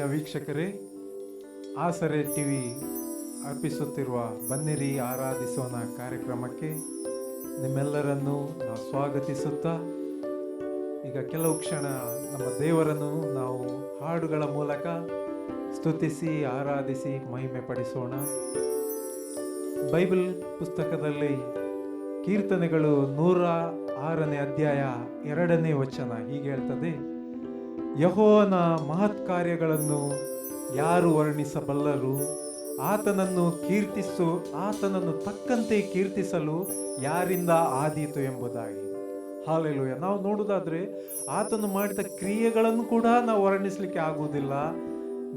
ಆತ್ಮೀಯ ವೀಕ್ಷಕರೇ, ಆಸರೆ ಟಿವಿ ಅರ್ಪಿಸುತ್ತಿರುವ ಬನ್ನಿರಿ ಆರಾಧಿಸೋಣ ಕಾರ್ಯಕ್ರಮಕ್ಕೆ ನಿಮ್ಮೆಲ್ಲರನ್ನು ನಾವು ಸ್ವಾಗತಿಸುತ್ತಾ, ಈಗ ಕೆಲವು ಕ್ಷಣ ನಮ್ಮ ದೇವರನ್ನು ನಾವು ಹಾಡುಗಳ ಮೂಲಕ ಸ್ತುತಿಸಿ, ಆರಾಧಿಸಿ ಮಹಿಮೆ ಪಡಿಸೋಣ ಬೈಬಲ್ ಪುಸ್ತಕದಲ್ಲಿ ಕೀರ್ತನೆಗಳು ನೂರ ಆರನೇ ಅಧ್ಯಾಯ ಎರಡನೇ ವಚನ ಹೀಗೆ ಹೇಳ್ತದೆ ಯಹೋವನ ಮಹತ್ ಕಾರ್ಯಗಳನ್ನು ಯಾರು ವರ್ಣಿಸಬಲ್ಲರು? ಆತನನ್ನು ಕೀರ್ತಿಸು, ಆತನನ್ನು ತಕ್ಕಂತೆ ಕೀರ್ತಿಸಲು ಯಾರಿಂದ ಆದೀತು ಎಂಬುದಾಗಿ. ಹಾಲೆಲುಯ. ನಾವು ನೋಡುವುದಾದ್ರೆ, ಆತನು ಮಾಡಿದ ಕ್ರಿಯೆಗಳನ್ನು ಕೂಡ ನಾವು ವರ್ಣಿಸಲಿಕ್ಕೆ ಆಗುವುದಿಲ್ಲ.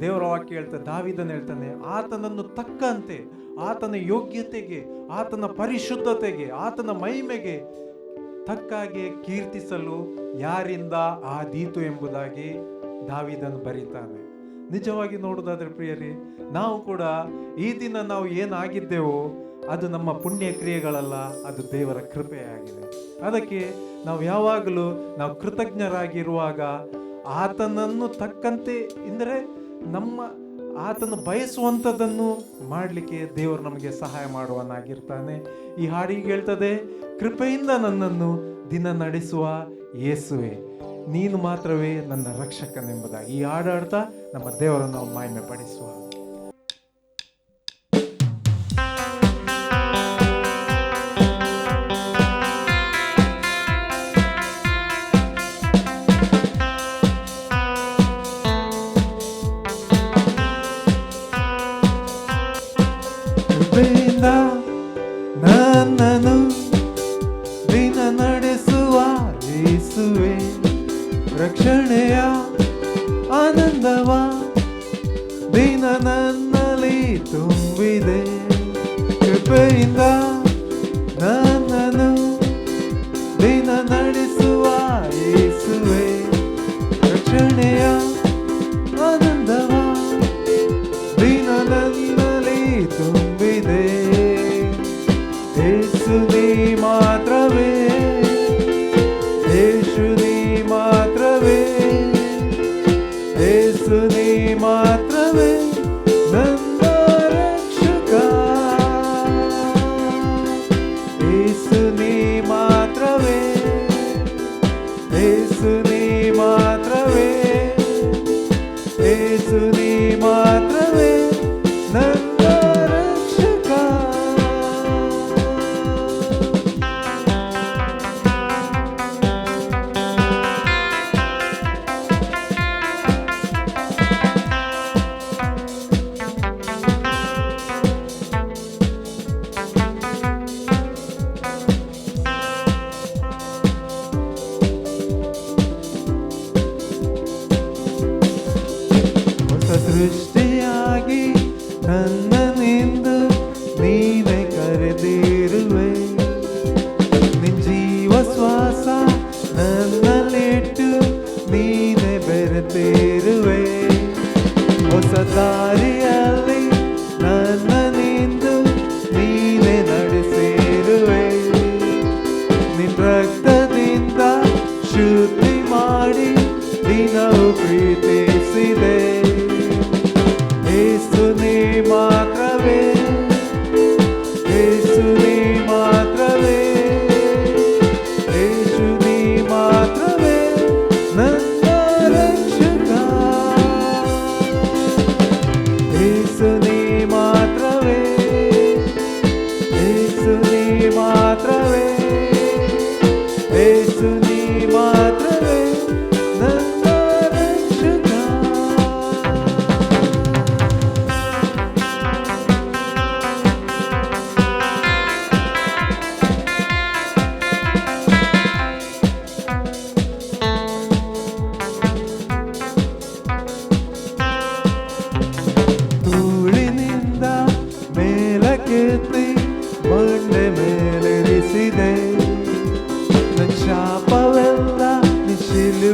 ದೇವರ ವಾಕ್ಯ ಹೇಳ್ತಾನೆ ದಾವಿದನ್ ಹೇಳ್ತಾನೆ, ಆತನನ್ನು ತಕ್ಕಂತೆ, ಆತನ ಯೋಗ್ಯತೆಗೆ, ಆತನ ಪರಿಶುದ್ಧತೆಗೆ, ಆತನ ಮಹಿಮೆಗೆ ತಕ್ಕಾಗೆ ಕೀರ್ತಿಸಲು ಯಾರಿಂದ ಆದೀತು ಎಂಬುದಾಗಿ ದಾವಿದನು ಬರೀತಾನೆ. ನಿಜವಾಗಿ ನೋಡೋದಾದ್ರೆ ಪ್ರಿಯರೇ, ನಾವು ಕೂಡ ಈ ದಿನ ನಾವು ಏನಾಗಿದ್ದೇವೋ ಅದು ನಮ್ಮ ಪುಣ್ಯ ಕ್ರಿಯೆಗಳಲ್ಲ, ಅದು ದೇವರ ಕೃಪೆಯಾಗಿದೆ. ಅದಕ್ಕೆ ನಾವು ಯಾವಾಗಲೂ ನಾವು ಕೃತಜ್ಞರಾಗಿರುವಾಗ ಆತನನ್ನು ತಕ್ಕಂತೆ, ಅಂದರೆ ನಮ್ಮ ಆತನು ಬಯಸುವಂಥದ್ದನ್ನು ಮಾಡಲಿಕ್ಕೆ ದೇವರು ನಮಗೆ ಸಹಾಯ ಮಾಡುವನಾಗಿರ್ತಾನೆ ಈ ಹಾಡಿಗೆ ಹೇಳ್ತದೆ, ಕೃಪೆಯಿಂದ ನನ್ನನ್ನು ದಿನ ನಡೆಸುವ ಯೇಸುವೆ, ನೀನು ಮಾತ್ರವೇ ನನ್ನ ರಕ್ಷಕನೆಂಬುದಾಗಿ. ಈ ಹಾಡಾಡ್ತಾ ನಮ್ಮ ದೇವರನ್ನು ನಾವು ಪಡಿಸುವ ne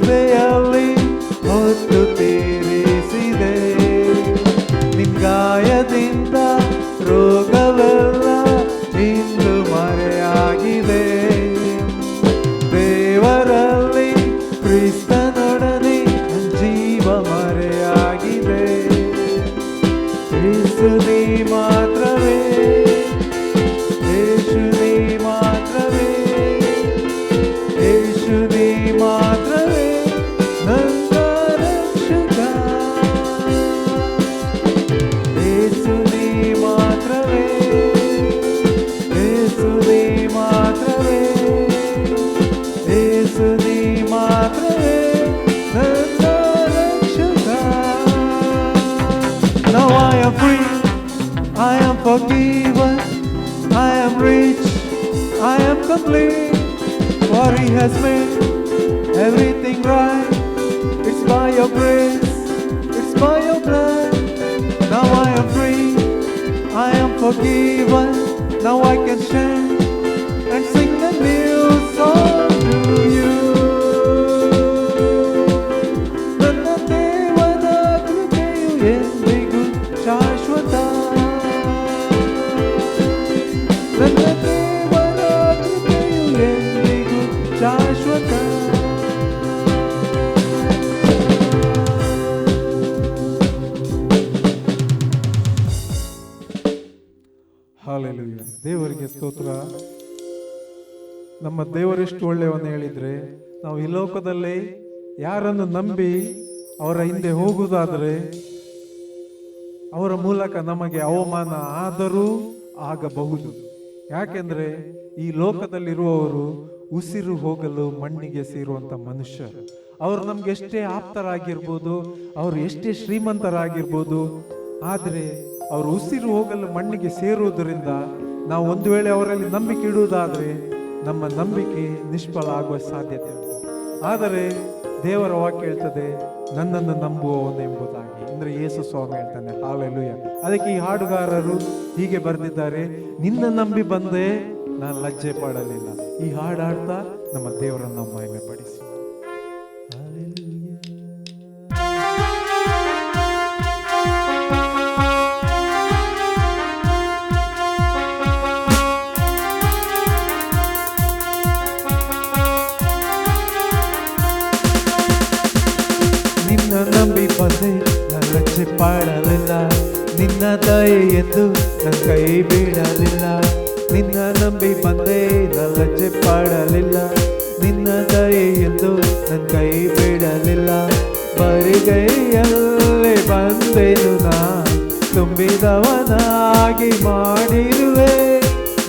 be ali hope to forgiven, I am rich, I am complete. For He has made everything right. It's by Your grace, it's by Your blood. Now I am free, I am forgiven. Now I can stand and sing the new song hallelujah ದೇವರಿಗೆ ಸ್ತೋತ್ರ. ನಮ್ಮ ದೇವರೆಷ್ಟು ಒಳ್ಳೆಯವನ್ನು ಹೇಳಿದರೆ, ನಾವು ಈ ಲೋಕದಲ್ಲಿ ಯಾರನ್ನು ನಂಬಿ ಅವರ ಹಿಂದೆ ಹೋಗುವುದಾದರೆ, ಅವರ ಮೂಲಕ ನಮಗೆ ಅವಮಾನ ಆದರೂ ಆಗಬಹುದು. ಯಾಕೆಂದರೆ ಈ ಲೋಕದಲ್ಲಿರುವವರು ಉಸಿರು ಹೋಗಲು ಮಣ್ಣಿಗೆ ಸೇರುವಂಥ ಮನುಷ್ಯರು ಅವರು ನಮ್ಗೆ ಎಷ್ಟೇ ಆಪ್ತರಾಗಿರ್ಬೋದು, ಅವರು ಎಷ್ಟೇ ಶ್ರೀಮಂತರಾಗಿರ್ಬೋದು, ಆದರೆ ಅವರು ಉಸಿರು ಹೋಗಲು ಮಣ್ಣಿಗೆ ಸೇರುವುದರಿಂದ ನಾವು ಒಂದು ವೇಳೆ ಅವರಲ್ಲಿ ನಂಬಿಕೆ ಇಡುವುದಾದರೆ ನಮ್ಮ ನಂಬಿಕೆ ನಿಷ್ಫಲ ಆಗುವ ಸಾಧ್ಯತೆ ಉಂಟು. ಆದರೆ ದೇವರ ವಾಕ್ಯ ಹೇಳ್ತದೆ, ನನ್ನನ್ನು ನಂಬುವವನು ಎಂಬುದಾಗಿ. ಅಂದರೆ ಯೇಸು ಸ್ವಾಮಿ ಹೇಳ್ತಾನೆ, ಹಾಲೆಲುಯ. ಅದಕ್ಕೆ ಈ ಹಾಡುಗಾರರು ಹೀಗೆ ಬರೆದಿದ್ದಾರೆ, ನಿನ್ನ ನಂಬಿ ಬಂದೇ, ನಾನು ಲಜ್ಜೆ ಪಡಲಿಲ್ಲ. ಈ ಹಾಡು ಹಾಡ್ತಾ ನಮ್ಮ ದೇವರನ್ನು ಮಹಿಮೆ ಪಡಿಸಿ ದಯೆ ಎಂದು ನನ್ನ ಕೈ ಬಿಡಲಿಲ್ಲ. ನಿನ್ನ ನಂಬಿ ಬಂದೆ ನನ್ನ ಲಜ್ಜೆ ಪಾಡಲಿಲ್ಲ. ನಿನ್ನ ತಾಯಿ ಎಂದು ನನ್ನ ಕೈ ಬಿಡಲಿಲ್ಲ. ಬರಿಗೈಯಲ್ಲೇ ಬಂದೆನು ನಾ, ತುಂಬಿದವನಾಗಿ ಮಾಡಿರುವೆ.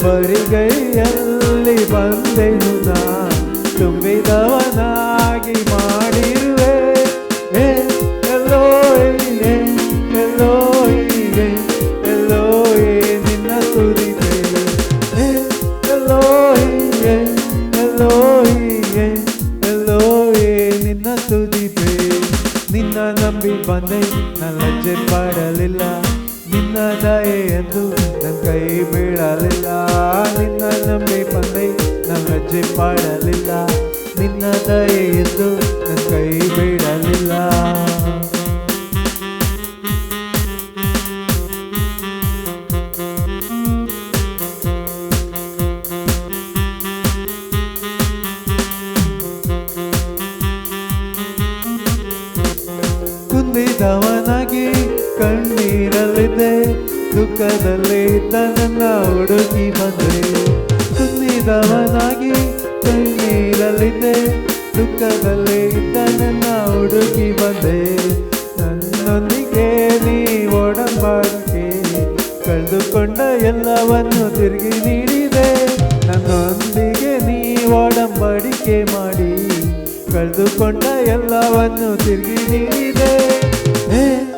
ಬರಿಗೈಯಲ್ಲಿ ಬಂದೆನು ನಾ ತುಂಬಿದವನಾಗಿ ಕುಂದಿದವನಾಗಿ ಕಣ್ಣೀರಲ್ಲಿದ್ದೆ ದುಃಖದಲ್ಲಿ ತನ್ನ ಹುಡುಗಿ ಬಂದೆ. ತುಂಬಿದವನಾಗಿ ಕಣ್ಣೀರಲ್ಲಿದ್ದೆ ದುಃಖದಲ್ಲಿ ತನ್ನ ಹುಡುಗಿ ಬಂದೆ. ನನ್ನೊಂದಿಗೆ ನೀ ಒಡಂಬಡಿಕೆ ಕಳೆದುಕೊಂಡ ಎಲ್ಲವನ್ನು ತಿರುಗಿ ನೀಡಿದೆ. ನನ್ನೊಂದಿಗೆ ನೀ ಒಡಂಬಡಿಕೆ ಮಾಡಿ ಕಳೆದುಕೊಂಡ ಎಲ್ಲವನ್ನು ತಿರುಗಿ ನೀಡಿದೆ. 내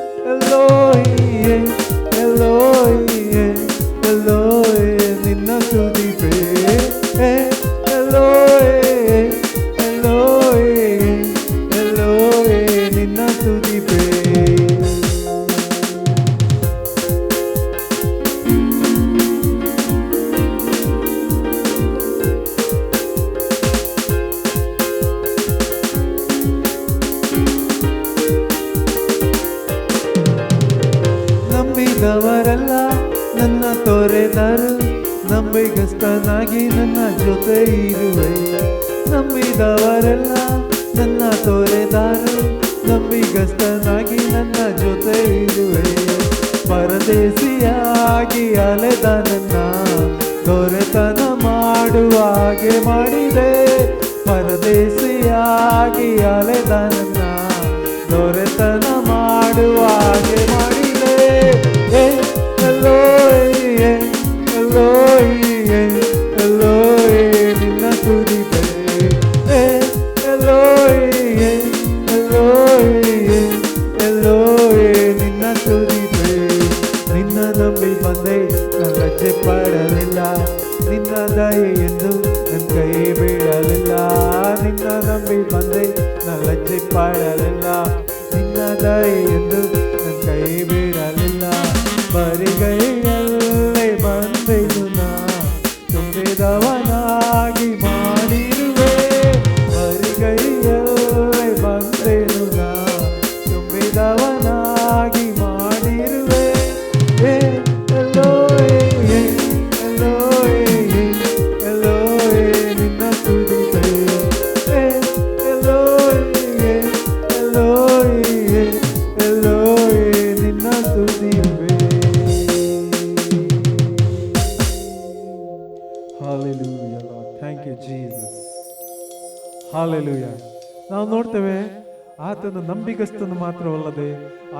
ಆತನ ನಂಬಿಗಸ್ತನು ಮಾತ್ರವಲ್ಲದೆ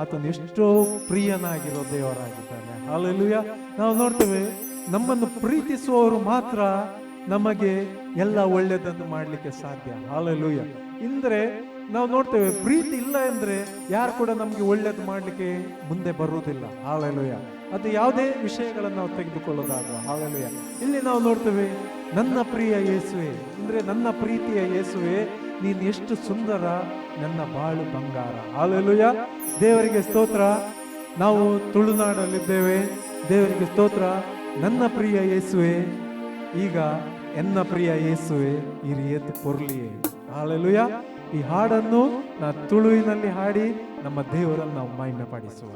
ಆತನು ಎಷ್ಟೋ ಪ್ರಿಯನಾಗಿರೋ ದೇವರಾಗಿದ್ದಾನೆ. ಅಲ್ಲೆಲ್ಲೂಯ ನಾವು ನೋಡ್ತೇವೆ, ನಮ್ಮನ್ನು ಪ್ರೀತಿಸುವವರು ಮಾತ್ರ ನಮಗೆ ಎಲ್ಲ ಒಳ್ಳೆಯದನ್ನು ಮಾಡಲಿಕ್ಕೆ ಸಾಧ್ಯ. ಹಾಲೆಲುಯ ಇಂದ್ರೆ ನಾವು ನೋಡ್ತೇವೆ, ಪ್ರೀತಿ ಇಲ್ಲ ಅಂದ್ರೆ ಯಾರು ಕೂಡ ನಮಗೆ ಒಳ್ಳೇದು ಮಾಡಲಿಕ್ಕೆ ಮುಂದೆ ಬರುವುದಿಲ್ಲ. ಹಾಲೆಲುಯ ಅದು ಯಾವುದೇ ವಿಷಯಗಳನ್ನು ನಾವು ತೆಗೆದುಕೊಳ್ಳೋದಾಗ ಹಾಲೆಲುಯ ಇಲ್ಲಿ ನಾವು ನೋಡ್ತೇವೆ, ನನ್ನ ಪ್ರಿಯ ಯೇಸುವೆ, ಅಂದ್ರೆ ನನ್ನ ಪ್ರೀತಿಯ ಯೇಸುವೆ ನೀನು ಎಷ್ಟು ಸುಂದರ, ನನ್ನ ಬಾಳು ಬಂಗಾರ. ಆಲೆಲುಯ ದೇವರಿಗೆ ಸ್ತೋತ್ರ. ನಾವು ತುಳುನಾಡಲ್ಲಿದ್ದೇವೆ. ದೇವರಿಗೆ ಸ್ತೋತ್ರ. ನನ್ನ ಪ್ರಿಯ ಯೇಸುವೆ, ಈಗ ಎನ್ನ ಪ್ರಿಯ ಯೇಸುವೆ ಈ ರೀತಿ ಪೊರ್ಲಿಯೇ. ಹಾಲೆಲುಯ ಈ ಹಾಡನ್ನು ನಾ ತುಳುವಿನಲ್ಲಿ ಹಾಡಿ ನಮ್ಮ ದೇವರನ್ನು ನಾವು ಮಹಿಮೆ ಪಡಿಸುವ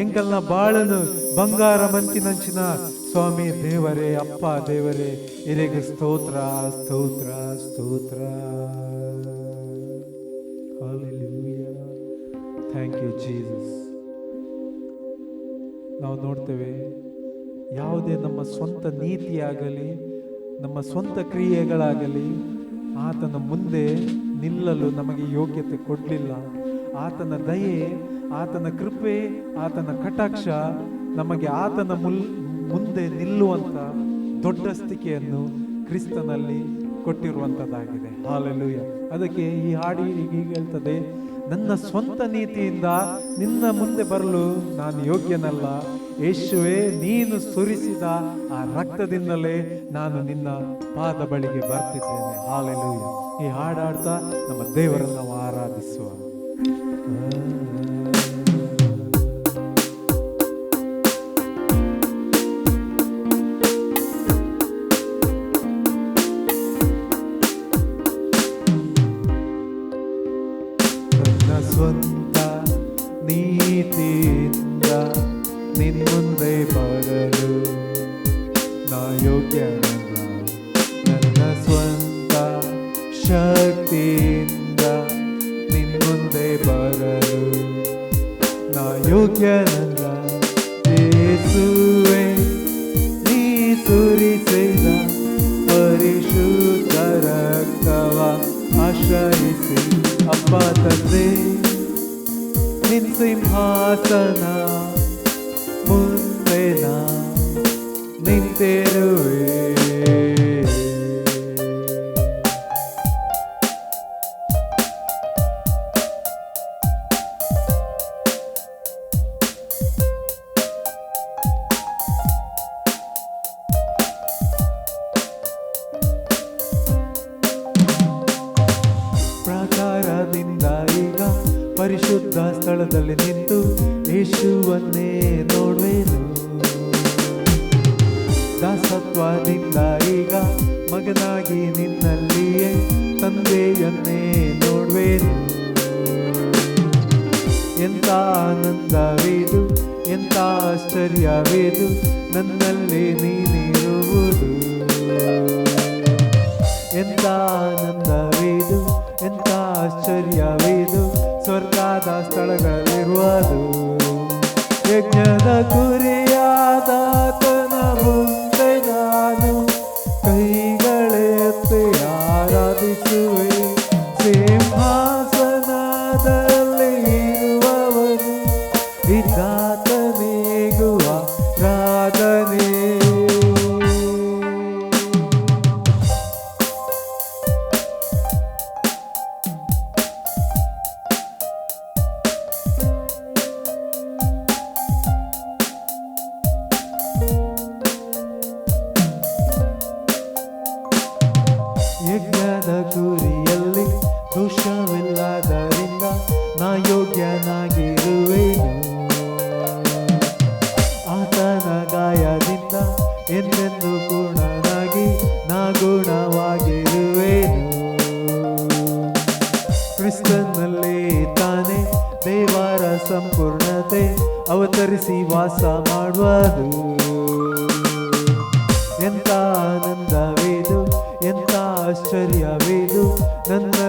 ಎಂಕಲ್ನ ಬಾಳನು ಬಂಗಾರ ಮಂತಿನಂಚಿನ ಸ್ವಾಮಿ ದೇವರೇ, ಅಪ್ಪ ದೇವರೇ ಇರೆಗೆ ಸ್ತೋತ್ರ ಸ್ತೋತ್ರ ಸ್ತೋತ್ರ. ಥ್ಯಾಂಕ್ ಯು ಜೀಸಸ್ ನಾವು ನೋಡ್ತೇವೆ, ಯಾವುದೇ ನಮ್ಮ ಸ್ವಂತ ನೀತಿಯಾಗಲಿ, ನಮ್ಮ ಸ್ವಂತ ಕ್ರಿಯೆಗಳಾಗಲಿ, ಆತನ ಮುಂದೆ ನಿಲ್ಲಲು ನಮಗೆ ಯೋಗ್ಯತೆ ಕೊಡಲಿಲ್ಲ. ಆತನ ದಯೆ ಆತನ ಕೃಪೆ ಆತನ ಕಟಾಕ್ಷ ನಮಗೆ ಆತನ ಮುಲ್ ಮುಂದೆ ನಿಲ್ಲುವಂಥ ದೊಡ್ಡ ಸ್ಥಿಕೆಯನ್ನು ಕ್ರಿಸ್ತನಲ್ಲಿ ಕೊಟ್ಟಿರುವಂಥದ್ದಾಗಿದೆ ಹಾಲೆಲುಯ. ಅದಕ್ಕೆ ಈ ಹಾಡಿ ಹೀಗೆ ಹೇಳ್ತದೆ ನನ್ನ ಸ್ವಂತ ನೀತಿಯಿಂದ ನಿನ್ನ ಮುಂದೆ ಬರಲು ನಾನು ಯೋಗ್ಯನಲ್ಲ. ಯೇಶುವೆ ನೀನು ಸುರಿಸಿದ ಆ ರಕ್ತದಿಂದಲೇ ನಾನು ನಿನ್ನ ಪಾದ ಬಳಿಗೆ ಬರ್ತಿದ್ದೇನೆ. ಹಾಲೆಲುಯ. ಈ ಹಾಡಾಡ್ತಾ ನಮ್ಮ ದೇವರನ್ನು ಆರಾಧಿಸುವ. ನಾ ಯೋಗ್ಯನಲ್ಲ. ಯೇಸುವೆ ನೀ ಸುರಿಸಿದ ಪರಿಶುದ್ಧ ರಕ್ತವ ಆಶ್ರಯಿಸಿ ಅಪ್ಪ ತಂದೆ ನಿನ್ ಸಿಂಹಾಸನ ಯೇಸುವನ್ನೇ ನೋಡುವೆನು. ದಾಸತ್ವದಿಂದ ಈಗ ಮಗನಾಗಿ ನಿನ್ನಲ್ಲಿಯೇ ತಂದೆಯನ್ನೇ ನೋಡುವೆನು. ಎಂಥ ಆನಂದವಿದು ಎಂಥ ಆಶ್ಚರ್ಯವಿದು, ನನ್ನಲ್ಲಿ ನೀನಿರುವುದು. ಎಂಥ ಆನಂದವಿದು ಎಂಥ ಆಶ್ಚರ್ಯವಿದು ಸ್ವರ್ಗದ ಸ್ಥಳಗಳಲ್ಲಿರುವುದು ಯಜ್ಞದ ಕುರಿಯಾದಾತನ ಮುಂದೆ ನಾನು ಕೈಗಳೆತ್ತಿ ಆರಾಧಿಸುವೆ ಸಿಂಹಾಸನದಲ್ಲಿ ಇರುವವನು ಇದಾತನಿಗುವ ರಾಧನೆ ಆಶ್ಚರ್ಯವಿದು ನನ್ನಲ್ಲಿ